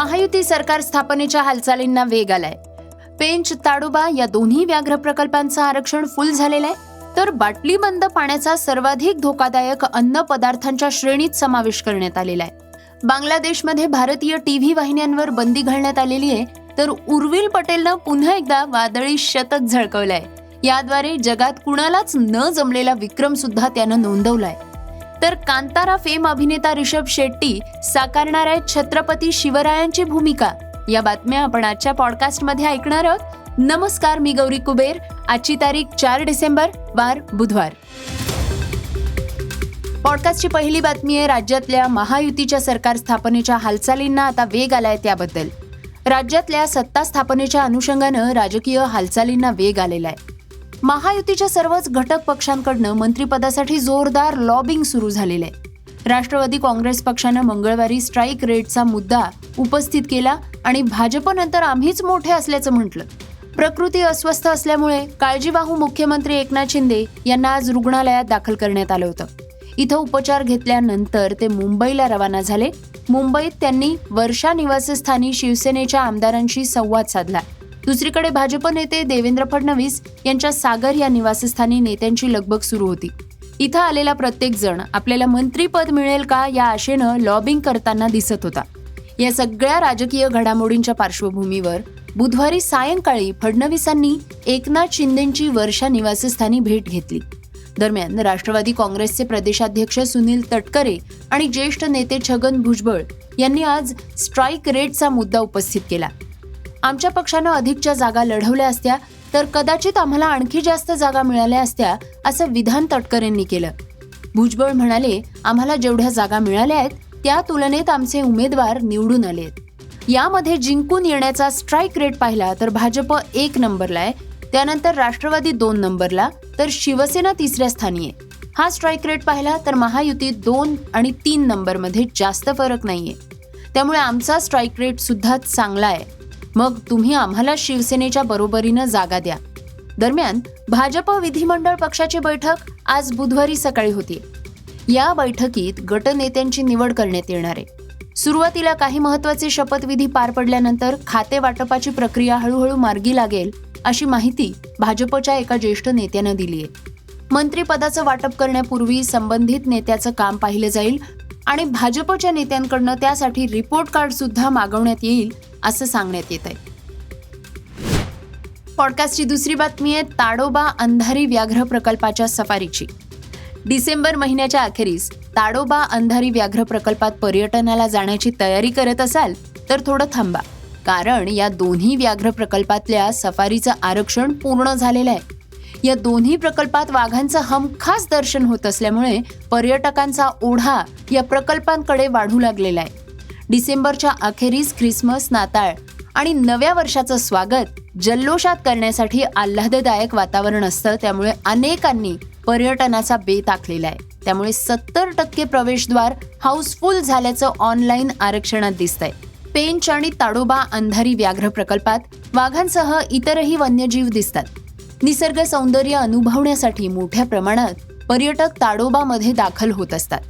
महायुती सरकार स्थापनेच्या हालचालींना वेग आलाय. पेंच ताडोबा या दोन्ही व्याघ्र प्रकल्पांचं आरक्षण फुल झालेलं आहे. तर बाटलीबंद पाण्याचा सर्वाधिक धोकादायक अन्न पदार्थांच्या श्रेणीत समावेश करण्यात आलेला आहे. बांगलादेशमध्ये भारतीय टीव्ही वाहिन्यांवर बंदी घालण्यात आलेली आहे. तर उर्विल पटेलनं पुन्हा एकदा वादळी शतक झळकवलंय. याद्वारे जगात कुणालाच न जमलेला विक्रम सुद्धा त्यानं नोंदवलाय. तर कांतारा फेम अभिनेता रिषभ शेट्टी साकारणार आहे छत्रपती शिवरायांची भूमिका. या बातम्या आपण आजच्या पॉडकास्टमध्ये ऐकणार आहोत. नमस्कार मी गौरी कुबेर. आजची तारीख चार डिसेंबर वार बुधवार. पॉडकास्टची पहिली बातमी आहे राज्यातल्या महायुतीच्या सरकार स्थापनेच्या हालचालींना आता वेग आलाय त्याबद्दल. राज्यातल्या सत्ता स्थापनेच्या अनुषंगानं राजकीय हालचालींना वेग आलेला आहे. महायुतीच्या सर्वच घटक पक्षांकडनं मंत्रिपदासाठी जोरदार लॉबिंग सुरू झालेलं आहे. राष्ट्रवादी काँग्रेस पक्षानं मंगळवारी स्ट्राईक रेटचा मुद्दा उपस्थित केला आणि भाजपनंतर आम्हीच मोठे असल्याचं म्हटलं. प्रकृती अस्वस्थ असल्यामुळे काळजीवाहू मुख्यमंत्री एकनाथ शिंदे यांना आज रुग्णालयात दाखल करण्यात आलं होतं. इथं उपचार घेतल्यानंतर ते मुंबईला रवाना झाले. मुंबईत त्यांनी वर्षा निवासस्थानी शिवसेनेच्या आमदारांशी संवाद साधला. दुसरीकडे भाजप नेते देवेंद्र फडणवीस यांच्या सागर या निवासस्थानी नेत्यांची लगबग सुरू होती. इथं आलेला प्रत्येक जण आपल्याला मंत्रीपद मिळेल का या आशेनं लॉबिंग करताना दिसत होता. या सगळ्या राजकीय घडामोडींच्या पार्श्वभूमीवर बुधवारी सायंकाळी फडणवीसांनी एकनाथ शिंदेंची वर्षा निवासस्थानी भेट घेतली. दरम्यान राष्ट्रवादी काँग्रेसचे प्रदेशाध्यक्ष सुनील तटकरे आणि ज्येष्ठ नेते छगन भुजबळ यांनी आज स्ट्राईक रेटचा मुद्दा उपस्थित केला. आमच्या पक्षानं अधिकच्या जागा लढवल्या असत्या तर कदाचित आम्हाला आणखी जास्त जागा मिळाल्या असत्या असं विधान तटकरेंनी केलं. भुजबळ म्हणाले आम्हाला जेवढ्या जागा मिळाल्या आहेत त्या तुलनेत आमचे उमेदवार निवडून आले आहेत यामध्ये जिंकून येण्याचा स्ट्राईक रेट पाहिला तर भाजप एक नंबरला आहे त्यानंतर राष्ट्रवादी दोन नंबरला तर शिवसेना तिसऱ्या स्थानी आहे. हा स्ट्राईक रेट पाहिला तर महायुती दोन आणि तीन नंबरमध्ये जास्त फरक नाहीये. त्यामुळे आमचा स्ट्राईक रेट सुद्धा चांगला आहे. मग तुम्ही आम्हाला शिवसेनेच्या बरोबरीनं जागा द्या. दरम्यान भाजप विधिमंडळ पक्षाची बैठक आज बुधवारी सकाळी होती. या बैठकीत गटनेत्यांची निवड करण्यात येणार आहे. सुरुवातीला काही महत्त्वाचे शपथविधी पार पडल्यानंतर खाते वाटपाची प्रक्रिया हळूहळू मार्गी लागेल अशी माहिती भाजपच्या एका ज्येष्ठ नेत्यानं दिली आहे. मंत्रिपदाचं वाटप करण्यापूर्वी संबंधित नेत्याचं काम पाहिलं जाईल आणि भाजपच्या नेत्यांकडनं त्यासाठी रिपोर्ट कार्ड सुद्धा मागवण्यात येईल असं सांगण्यात येत आहे. पॉडकास्टची दुसरी बातमी आहे ताडोबा अंधारी व्याघ्र प्रकल्पाच्या सफारीची. डिसेंबर महिन्याच्या अखेरीस ताडोबा अंधारी व्याघ्र प्रकल्पात पर्यटनाला जाण्याची तयारी करत असाल तर थोडं थांबा. कारण या दोन्ही व्याघ्र प्रकल्पातल्या सफारीचं आरक्षण पूर्ण झालेलं आहे. या दोन्ही प्रकल्पात वाघांचं हमखास दर्शन होत असल्यामुळे पर्यटकांचा ओढा या प्रकल्पांकडे वाढू लागलेला आहे. डिसेंबरच्या अखेरीस ख्रिसमस नाताळ आणि नव्या वर्षाचं स्वागत जल्लोषात करण्यासाठी आल्हाददायक वातावरण असतं. त्यामुळे अनेकांनी पर्यटनाचा बेत आखलेला आहे. त्यामुळे सत्तर टक्के प्रवेशद्वार हाऊसफुल झाल्याचं ऑनलाईन आरक्षणात दिसतंय. पेंच आणि ताडोबा अंधारी व्याघ्र प्रकल्पात वाघांसह इतरही वन्यजीव दिसतात. निसर्ग सौंदर्य अनुभवण्यासाठी मोठ्या प्रमाणात पर्यटक ताडोबामध्ये दाखल होत असतात.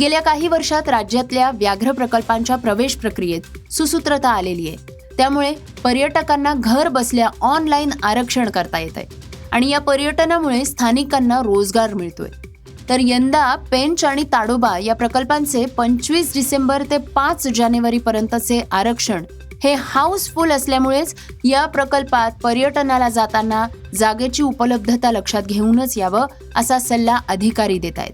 गेल्या काही वर्षात राज्यातल्या व्याघ्र प्रकल्पांच्या प्रवेश प्रक्रियेत सुसूत्रता आलेली आहे. त्यामुळे पर्यटकांना घर बसल्या ऑनलाईन आरक्षण करता येत आहे आणि या पर्यटनामुळे स्थानिकांना रोजगार मिळतोय. तर यंदा पेंच आणि ताडोबा या प्रकल्पांचे पंचवीस डिसेंबर ते पाच जानेवारी पर्यंतचे आरक्षण हे हाऊसफुल असल्यामुळेच या प्रकल्पात पर्यटनाला जाताना जागेची उपलब्धता लक्षात घेऊनच यावं असा सल्ला अधिकारी देत आहेत.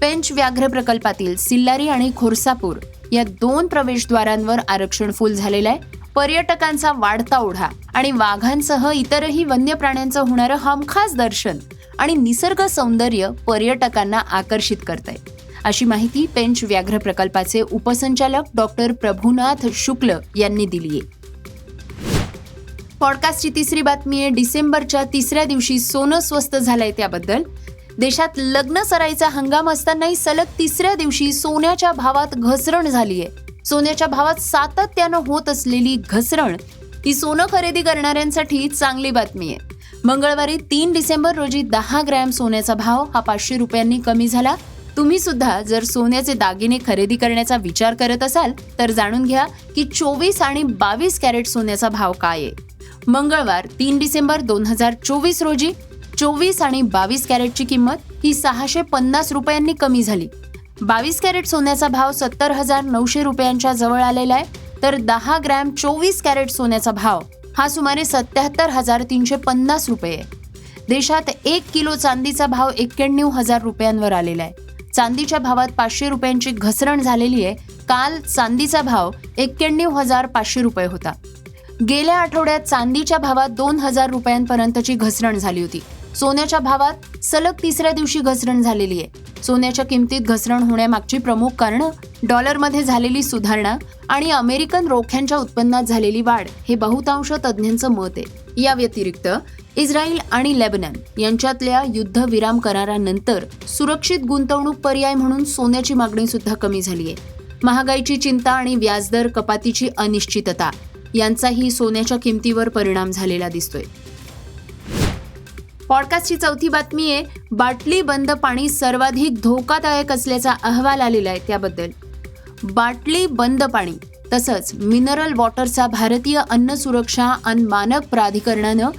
पेंच व्याघ्र प्रकल्पातील सिल्लारी आणि खोरसापूर या दोन प्रवेशद्वारांवर आरक्षण फुल झालेलं आहे. पर्यटकांचा वाढता ओढा आणि वाघांसह इतरही वन्य प्राण्यांचं होणारं हमखास दर्शन आणि निसर्ग सौंदर्य पर्यटकांना आकर्षित करत आहे अशी माहिती पेंच व्याघ्र प्रकल्पाचे उपसंचालक डॉक्टर प्रभुनाथ शुक्ल यांनी दिली आहे. पॉडकास्टची तिसरी बातमी आहे. डिसेंबरच्या तिसऱ्या दिवशी सोनं स्वस्त झालंय त्याबद्दल. देशात लग्न सराईचा हंगाम असतानाही सलग तिसऱ्या दिवशी सोन्याच्या भावात घसरण झाली आहे सोन्याच्या भावात सातत्यानं होत असलेली घसरण ही सोनं खरेदी करणाऱ्यांसाठी चांगली बातमी आहे. मंगळवारी तीन डिसेंबर रोजी दहा ग्रॅम सोन्याचा भाव हा पाचशे रुपयांनी कमी झाला. तुम्ही सुद्धा जर सोन्याचे दागिने खरेदी करण्याचा विचार करत असाल तर जाणून घ्या की चोवीस आणि बावीस कॅरेट सोन्याचा भाव काय आहे. मंगळवार तीन डिसेंबर दोन हजार चोवीस रोजी चोवीस आणि बावीस कॅरेटची किंमत ही सहाशे पन्नास रुपयांनी कमी झाली. बावीस कॅरेट सोन्याचा भाव सत्तर हजार नऊशे रुपयांच्या जवळ आलेला आहे तर दहा ग्रॅम चोवीस कॅरेट सोन्याचा भाव हा सुमारे सत्याहत्तर हजार तीनशे पन्नास रुपये आहे. देशात एक किलो चांदीचा भाव एक्क्याण्णव हजार रुपयांवर आलेला आहे. चांदीच्या भावात पाचशे रुपयांची घसरण झालेली आहे. काल चांदीचा भाव एक्क्याण्णव हजार पाचशे रुपये होता. गेल्या आठवड्यात चांदीच्या भावात दोन हजार रुपयांपर्यंतची घसरण झाली होती. सोन्याच्या भावात सलग तिसऱ्या दिवशी घसरण झालेली आहे. सोन्याच्या किमतीत घसरण होण्यामागची प्रमुख कारणं डॉलरमध्ये झालेली सुधारणा आणि अमेरिकन रोख्यांच्या उत्पन्नात झालेली वाढ हे बहुतांश तज्ज्ञांचं मत आहे. या व्यतिरिक्त इस्रायल आणि लेबनन यांच्यातल्या युद्धविराम करारानंतर सुरक्षित गुंतवणूक पर्याय म्हणून सोन्याची मागणी सुद्धा कमी झाली आहे. महागाईची चिंता आणि व्याजदर कपातीची अनिश्चितता यांचाही सोन्याच्या किमतीवर परिणाम झालेला दिसतोय. पॉडकास्टची चौथी बातमी आहे बाटली बंद पाणी सर्वाधिक धोकादायक असल्याचा अहवाल आलेला आहे त्याबद्दल. बाटली बंद पाणी तसंच मिनरल वॉटरचा भारतीय अन्न सुरक्षा आणि मानक प्राधिकरणानं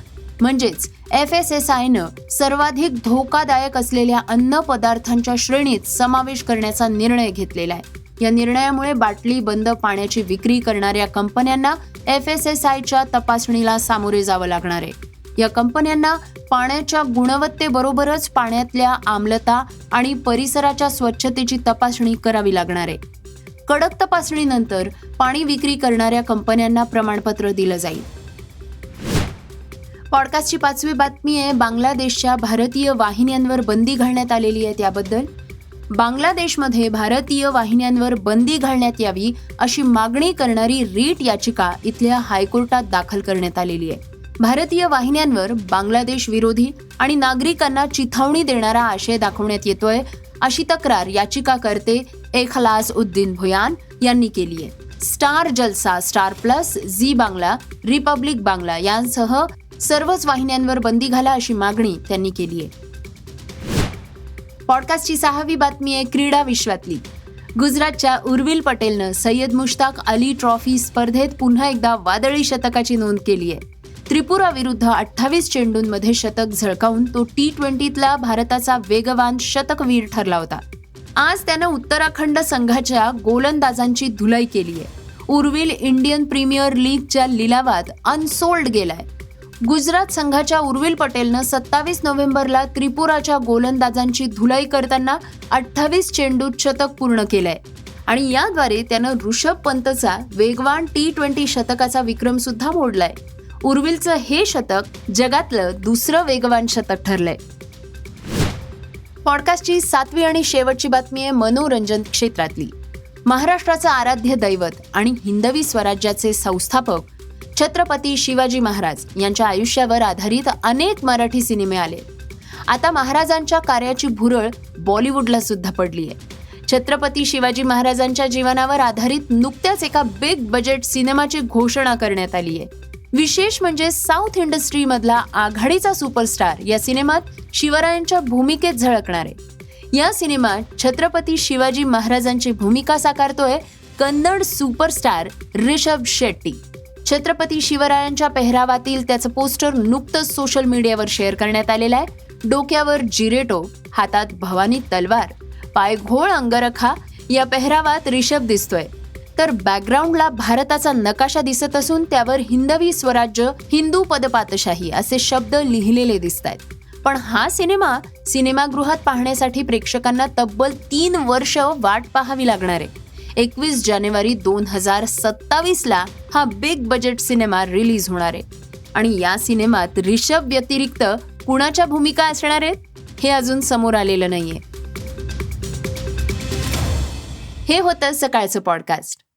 म्हणजेच एफ एस एस आयनं सर्वाधिक धोकादायक असलेल्या अन्न पदार्थांच्या श्रेणीत समावेश करण्याचा निर्णय घेतलेला आहे. या निर्णयामुळे बाटली बंद पाण्याची विक्री करणाऱ्या कंपन्यांना एफ एस एस आयच्या तपासणीला सामोरे जावं लागणार आहे. या कंपन्यांना पाण्याच्या गुणवत्तेबरोबरच पाण्यातल्या आम्लता आणि परिसराच्या स्वच्छतेची तपासणी करावी लागणार आहे. कडक तपासणीनंतर पाणी विक्री करणाऱ्या कंपन्यांना प्रमाणपत्र दिलं जाईल. पॉडकास्टची पाचवी बातमी आहे बांगलादेशच्या भारतीय वाहिन्यांवर बंदी घालण्यात आलेली आहे त्याबद्दल. बांगलादेशमध्ये भारतीय वाहिन्यांवर बंदी घालण्यात यावी अशी मागणी करणारी रीट याचिका इथल्या हायकोर्टात दाखल करण्यात आलेली आहे. भारतीय वाहिन्यांवर बांगलादेश विरोधी आणि नागरिकांना चिथावणी देणारा आशय दाखवण्यात येतोय अशी तक्रार याचिकाकर्ते एखलास उद्दीन भुयान यांनी केली आहे. Star Jalsha Star Plus Zee Bangla Republic Bangla यांसह सर्वच वाहिन्यांवर बंदी घाला अशी मागणी त्यांनी केली आहे. पॉडकास्टची सहावी बातमी आहे क्रीडा विश्वातली. गुजरातच्या उर्विल पटेलनं सय्यद मुश्ताक अली ट्रॉफी स्पर्धेत पुन्हा एकदा वादळी शतकाची नोंद केली आहे. त्रिपुरा विरुद्ध अठ्ठावीस चेंडूंमध्ये शतक झळकावून तो टी ट्वेंटीतला भारताचा वेगवान शतकवीर ठरला होता. आज त्यानं उत्तराखंड संघाच्या गोलंदाजांची धुलाई केली आहे. उर्विल इंडियन प्रीमियर लीगच्या लिलावात अनसोल्ड गेलाय. गुजरात संघाच्या उर्विल पटेलनं सत्तावीस नोव्हेंबरला त्रिपुराच्या गोलंदाजांची धुलाई करताना अठ्ठावीस चेंडूत शतक पूर्ण केलंय. आणि याद्वारे त्यानं ऋषभ पंतचा वेगवान टी ट्वेंटी शतकाचा विक्रम सुद्धा मोडलाय. उर्विलचं हे शतक जगातलं दुसरं वेगवान शतक ठरलंय. पॉडकास्टची सातवी आणि शेवटची बातमी आहे मनोरंजन क्षेत्रातली. महाराष्ट्राचं आराध्य दैवत आणि हिंदवी स्वराज्याचे संस्थापक छत्रपती शिवाजी महाराज यांच्या आयुष्यावर आधारित अनेक मराठी सिनेमे आले. आता महाराजांच्या कार्याची भुरळ बॉलिवूडला सुद्धा पडली आहे. छत्रपती शिवाजी महाराजांच्या जीवनावर आधारित नुकत्याच एका बिग बजेट सिनेमाची घोषणा करण्यात आली आहे. विशेष म्हणजे साऊथ इंडस्ट्रीमधला आघाडीचा सुपरस्टार या सिनेमात शिवरायांच्या भूमिकेत झळकणार. आहे या सिनेमात छत्रपती शिवाजी महाराजांची भूमिका साकारतोय कन्नड सुपरस्टार रिषभ शेट्टी. छत्रपती शिवरायांच्या पेहरावातील त्याचं पोस्टर नुकतंच सोशल मीडियावर शेअर करण्यात आलेलं आहे. डोक्यावर जिरेटो हातात भवानी तलवार पाय घोळ अंगरखा या पेहरावात रिषभ दिसतोय. तर बॅकग्राऊंडला भारताचा नकाशा दिसत असून त्यावर हिंदवी स्वराज्य हिंदू पदपातशाही असे शब्द लिहिलेले दिसत आहेत पण हा सिनेमा सिनेमागृहात पाहण्यासाठी प्रेक्षकांना तब्बल तीन वर्ष वाट पाहावी लागणार आहे. एकवीस जानेवारी दोन हजार सत्तावीसला हा बिग बजेट सिनेमा रिलीज होणार आहे. आणि या सिनेमात रिषभ व्यतिरिक्त कुणाच्या भूमिका असणार आहेत? हे अजून समोर आलेलं नाहीये. हे होतं सकाळचं पॉडकास्ट